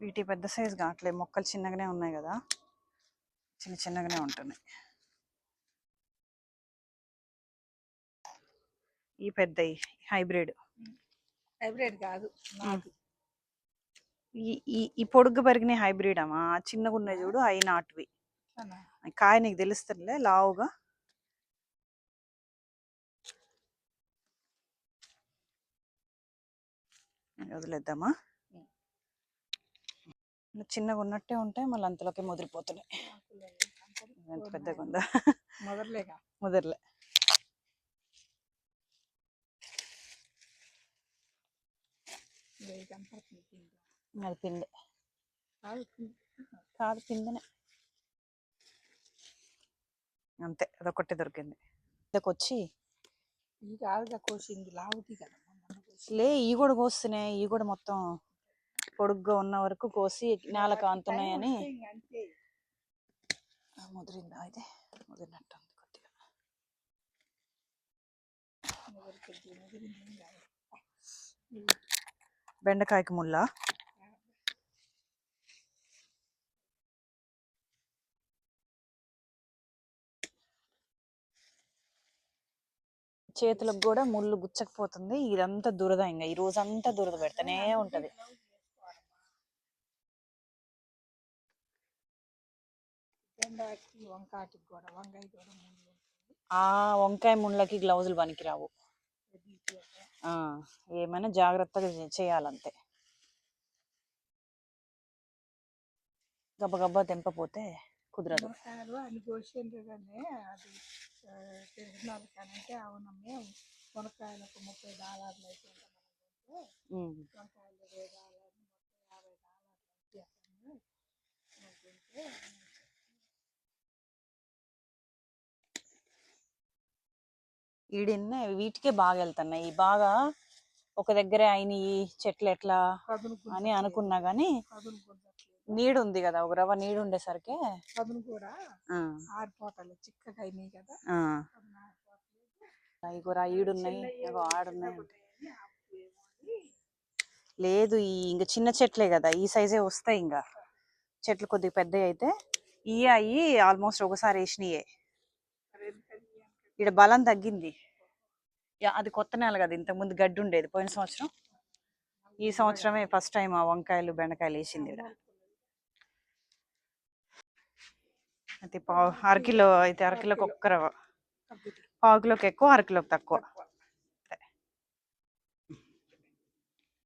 వీటి పెద్ద సైజు కావట్లేదు. మొక్కలు చిన్నగానే ఉన్నాయి కదా. చిన్న చిన్నగానే ఉంటున్నాయి. ఈ పెద్దవి హైబ్రిడ్. హైబ్రిడ్ కాదు. ఈ ఈ పొడుగు పెరిగిన హైబ్రిడ్ అమ్మా. చిన్నగా ఉన్నాయి చూడు అవి నాటువి. కాయ నీకు తెలుస్తుందిలే లావుగా. వదిలేద్దామా. చిన్నగా ఉన్నట్టే ఉంటాయి మళ్ళీ అంతలోకి ముదిరిపోతున్నాయి. ఎంత పెద్దగా ఉందా. మొదర్లేగా? ముదర్లే. అది పిండి కాదు పిండి. కాదు పిందెనే అంతే అదొకటి దొరికింది. ఇదొకొచ్చి ఇది కాదుగా కోసింది లావుది కదా. లే ఈ కూడా కోస్తున్నాయి ఈ కూడా మొత్తం పొడుగ్గా ఉన్న వరకు కోసి నేలకు అంతున్నాయని ముదిరిందా అయితే? ముదిరినట్టు కొద్దిగా. బెండకాయకి ముళ్ళ? చేతులకు కూడా ముళ్ళు గుచ్చకపోతుంది. ఇదంతా దురద ఇంకా ఈ రోజంతా దురద పెడతానే ఉంటది. వంకాటికి కూడా వంకాయ కూడా ఆ వంకాయ ముళ్ళకి గ్లౌజులు పనికిరావు. ఏమైనా జాగ్రత్తగా చేయాలంతే. గబగబా తెంపపోతే కుదరదు. అది తిరునాళ్ళు కానంటే అవునమ్మే మునక్కాయలకు ముప్పై డాలర్లు అయితే. వంకాయలు ఇరవై డాలర్లు యాభై డాలర్లు ఈడిన్న వీటికే బాగా వెళ్తున్నాయి ఈ బాగా ఒక దగ్గరే అయినాయి చెట్లు ఎట్లా అని అనుకున్నా గానీ నీడు ఉంది కదా ఒక రవ్వ నీడు ఉండేసరికి కూడా ఆరిపోతాయి చిక్కగా అయినాయి కదా ఇగోరా ఈడున్నాయి ఆడున్నాయి. లేదు ఈ ఇంకా చిన్న చెట్లే కదా ఈ సైజే వస్తాయి ఇంకా చెట్లు కొద్దిగా పెద్దవి అయితే ఈ అయ్యి ఆల్మోస్ట్ ఒకసారి వేసినాయే ఇక్కడ బలం తగ్గింది యా, అది కొత్త నెల కదా ఇంతకుముందు గడ్డి ఉండేది పోయిన సంవత్సరం ఈ సంవత్సరమే ఫస్ట్ టైం ఆ వంకాయలు బెండకాయలు వేసింది ఈడ. అయితే పావు అరకిలో అయితే అరకిలోకి ఒక్క రవ్వ పావు కిలోకి ఎక్కువ అరకిలోకి తక్కువ.